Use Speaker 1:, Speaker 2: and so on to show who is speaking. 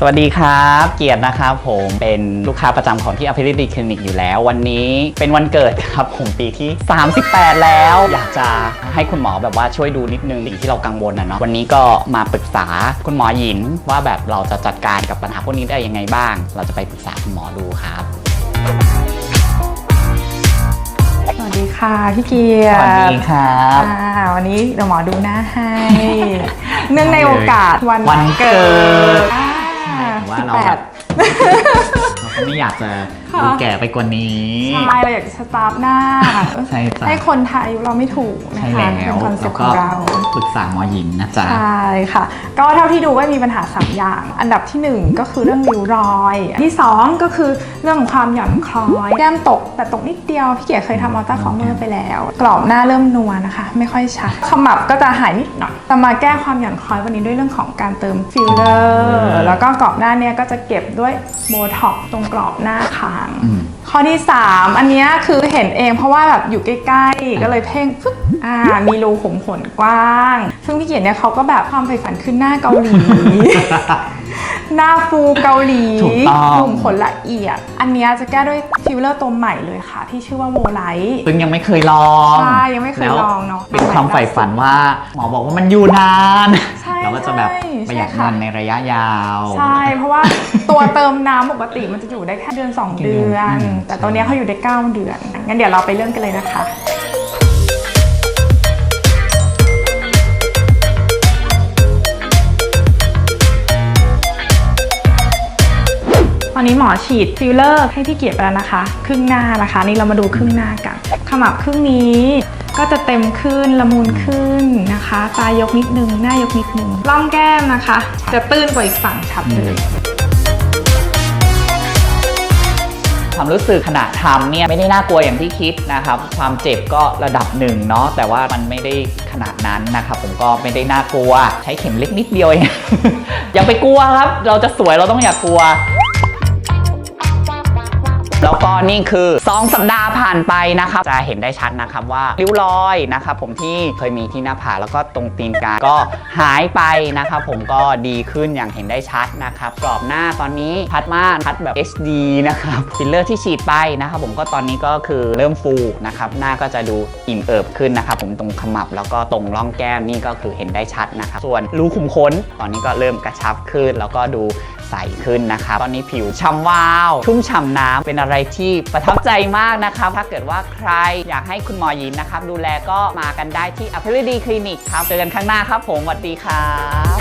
Speaker 1: สวัสดีครับ เกียรตินะครับผมเป็นลูกค้าประจำของที่ a p p e l i t y Clinic อยู่แล้ว วันนี้เป็นวันเกิดครับผมปีที่ 38 แล้ว อยากจะให้คุณหมอแบบว่าช่วยดูนิดนึงสิ่งที่เรากังวลนะเนาะวันนี้ก็มาปรึกษาคุณหมอหยินว่าแบบเราจะจัดการกับปัญหาพวกนี้ได้ยังไงบ้าง เราจะไปปรึกษาคุณหมอดูครับ
Speaker 2: สวัสดีค่ะพี่เกีย
Speaker 1: ส
Speaker 2: ร
Speaker 1: วัส
Speaker 2: ติ
Speaker 1: ดีครับ
Speaker 2: อ่าวันนี้เดี๋ยวหมอดูหน้าให้ เนื่องในโอกาสวัน
Speaker 1: วันเกิด
Speaker 2: อ่า
Speaker 1: แต่ว่าเรา
Speaker 2: สิบแป
Speaker 1: แบ
Speaker 2: ด
Speaker 1: บ เราก็ไม่อยากจะ
Speaker 2: ค่ะ
Speaker 1: ดูแก่ไปกว่านี้
Speaker 2: ใช่เราอยากจะสตาร์ฟหน้า
Speaker 1: ใช่จ้ะ
Speaker 2: ให้คนไทยเราไม่ถูกนะ
Speaker 1: ใช่
Speaker 2: คะ
Speaker 1: แล้ว
Speaker 2: เป็นคอนเซ็
Speaker 1: แล้
Speaker 2: ป
Speaker 1: ว
Speaker 2: ต์ข
Speaker 1: ก็
Speaker 2: องเรา
Speaker 1: ปรึกษาหมอหญิงนะจ๊ะ
Speaker 2: ใช่ค่ะ ก็เท่าที่ดูก็มีปัญหา 3 อย่าง อันดับทีหนึ่1 ก็คือเรื่องริ้วรอยอันที่ 2 ก็คือเรื่องของความหย่อนคล้อยแก้มตกแต่ตกนิดเดียว พี่เกียรติเคยทำอัลตราฟอร์เมอร์ไปแล้ว กรอบหน้าเริ่มนัวนะคะ ไม่ค่อยชัดขมับก็จะหายนิดหน่อยแต่มาแก้ความหย่อนคล้อยวันนี้ด้วยเรื่องของการเติมฟิลเลอร์ แล้วก็กรอบหน้าเนี้ยก็จะเก็บด้วยโบท็อกซ์ตรงกรอบหน้าคาง
Speaker 1: อืม
Speaker 2: ข้อที่ 3 อันเนี้ยคือเห็นเองเพราะว่าแบบอยู่ใกล้ๆ ก็เลยเพ่งฟึ๊บอ่ามีรูขุมขนกว้าง ซึ่งพี่เกียรติเนี่ยเขาก็แบบความใฝ่ฝันขึ้นหน้าเกาหลี หน้าฟูเกาหลี
Speaker 1: ถูกต้อง
Speaker 2: กลุ่มขนละเอียด อันเนี้ยจะแก้ด้วยฟิลเลอร์ตัวใหม่เลยค่ะ ที่ชื่อว่าโวไลท์
Speaker 1: ซึ่งยังไม่เคยลอง
Speaker 2: ใช่ยังไม่เคยลองเนอะ
Speaker 1: แล้วเป็นความใฝ่ฝันว่าหมอบอกว่ามันอยู่นาน
Speaker 2: ใช่
Speaker 1: เราก็จะแบบ
Speaker 2: ใช่
Speaker 1: ประหยัด
Speaker 2: ใช่ค่ะ
Speaker 1: เงินในระยะยาว
Speaker 2: ใช่ เพราะว่าตัวเติมน้ำปกติมันจะอยู่ได้แค่เดือน 2 เดือน
Speaker 1: อืม
Speaker 2: แต่ตัวเนี้ยเขาอยู่ได้ 9 เดือน งั้นเดี๋ยวเราไปเริ่มกันเลยนะคะ ตอนนี้หมอฉีดฟิลเลอร์ให้พี่เกียรติไปแล้วนะคะ ครึ่งหน้านะคะ นี่เรามาดูครึ่งหน้ากัน ขมับครึ่งนี้ก็จะเต็มขึ้นละมุนขึ้นนะ คะ ตายกนิดนึง หน้ายกนิดนึงร่องแก้มนะคะ จะตื้นกว่าอีกฝั่งชัดเลย
Speaker 1: ความรู้สึกขณะทำเนี่ยไม่ได้น่ากลัวอย่างที่คิดนะครับ ความเจ็บก็ระดับหนึ่งเนาะแต่ว่ามันไม่ได้ขนาดนั้นนะครับผมก็ไม่ได้น่ากลัว ใช้เข็มเล็กนิดเดียวเองอย่าไปกลัวครับ เราจะสวยเราต้องอย่ากกลัว แล้วก็นี่คือ 2 สัปดาห์ผ่านไปนะครับจะเห็นได้ชัดนะครับว่าริ้วรอยนะครับผมที่เคยมีที่หน้าผากแล้วก็ตรงตีนกาก็หายไปนะครับผมก็ดีขึ้นอย่างเห็นได้ชัดนะครับกรอบหน้าตอนนี้ชัดมากชัดแบบ HD นะครับฟิลเลอร์ที่ฉีดไปนะครับผมก็ตอนนี้ก็คือเริ่มฟูนะครับหน้าก็จะดูอิ่มเอิบขึ้นนะครับผมตรงขมับแล้วก็ตรงร่องแก้มนี่ก็คือเห็นได้ชัดนะครับส่วนรูขุมขนตอนนี้ก็เริ่มกระชับขึ้นแล้วก็ดู ใสขึ้นนะครับตอนนี้ผิวช่ำวาว ชุ่มฉ่ำน้ำเป็นอะไรที่ประทับใจมากนะครับ ถ้าเกิดว่าใครอยากให้คุณหมอยินนะครับ ดูแลก็มากันได้ที่ a p p e l i d y Clinic ครับเจอกันข้างหน้าครับผมสวัสดีครับ